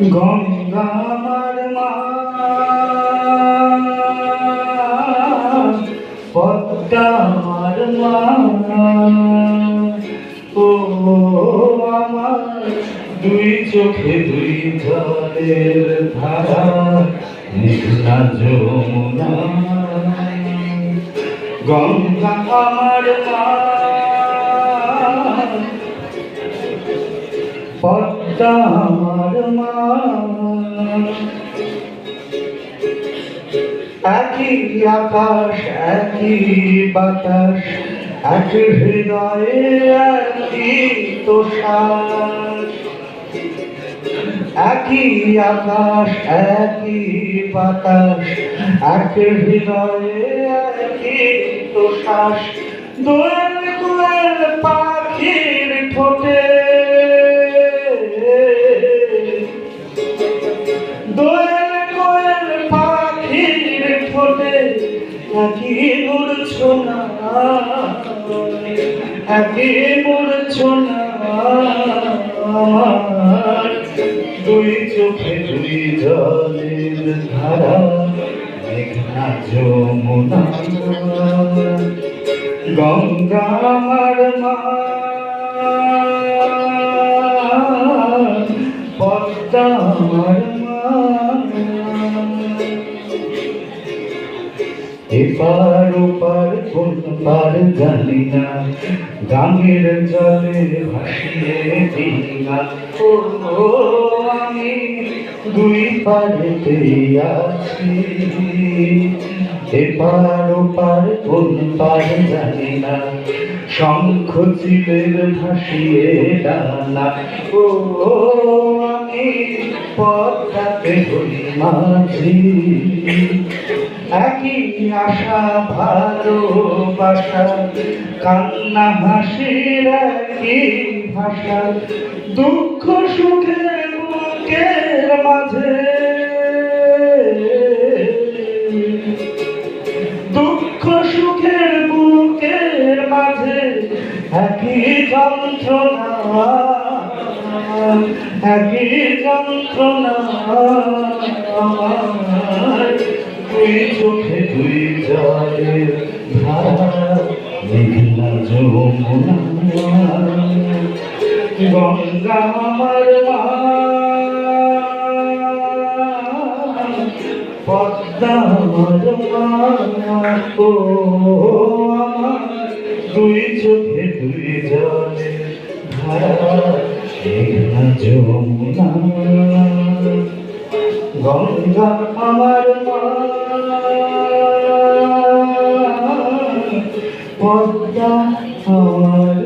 গঙ্গা আমার মা পদ্মা আমার মা ও আমার দুই চোখে দুই জলের ধারা মেঘনা যমুনা। গঙ্গা আমার মা পদ্মা আমার মা। একই আকাশ, একই বাতাস এক হৃদয়ে একই তোষার। একই আকাশ, একই বাতাস এক হৃদয়ে একই তোষাস দোয়েল দোয়েল দোয়েল কোয়েল পাখির আমার দুই চোখে দুই জলের ধারা, মেঘনা যমুনা। গঙ্গা আমার মা। পদ্মা আমার এপার ওপার কোন পার জানি না। গাঙের জলে ভাসিয়ে দিনা ও আমি দুই পারেতে আছি। এপার ওপার কোন পার জানি না। শঙ্খ ভাসিয়ে ডানা ও, আমি পদ্মাতে হই মাঝি। একই আশা ভালোবাসা কান্না হাসির একই ভাষা দুঃখ সুখের বুকের মাঝে একই যন্ত্রণা একই যন্ত্রণা দুই চোখে দুই জলের ধারা মেঘনা যমুনা গঙ্গা আমার মা পদ্মা আমার মা ভুলে জলে মেঘনা যমুনা। গঙ্গা আমার পদ্মা আমার